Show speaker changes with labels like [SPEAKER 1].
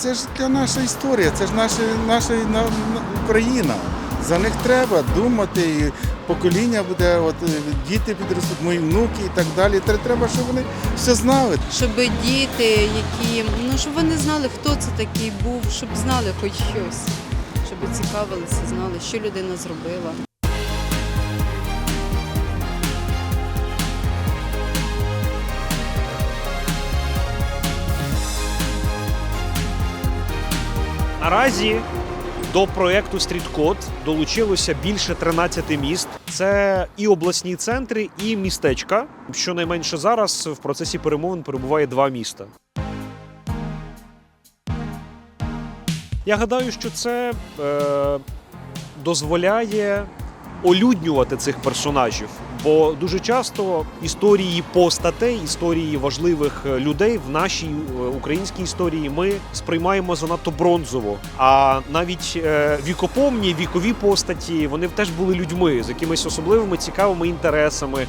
[SPEAKER 1] Це ж для наша історія, це ж наша, наша на- на- Україна. За них треба думати, і покоління буде, от е, діти підростуть, мої внуки і так далі. Треба, щоб вони все знали.
[SPEAKER 2] щоб діти, які ну щоб вони знали, хто це такий був, щоб знали хоч щось, щоб цікавилися, знали, що людина зробила.
[SPEAKER 3] Наразі до проекту Стріткод долучилося більше 13 міст. Це і обласні центри, і містечка. Щонайменше зараз в процесі перемовин перебуває два міста. Я гадаю, що це е, дозволяє олюднювати цих персонажів. Бо дуже часто історії постатей, історії важливих е, людей в нашій е, українській історії ми сприймаємо занадто бронзово. А навіть е, вікопомні, вікові постаті вони теж були людьми з якимись особливими цікавими інтересами,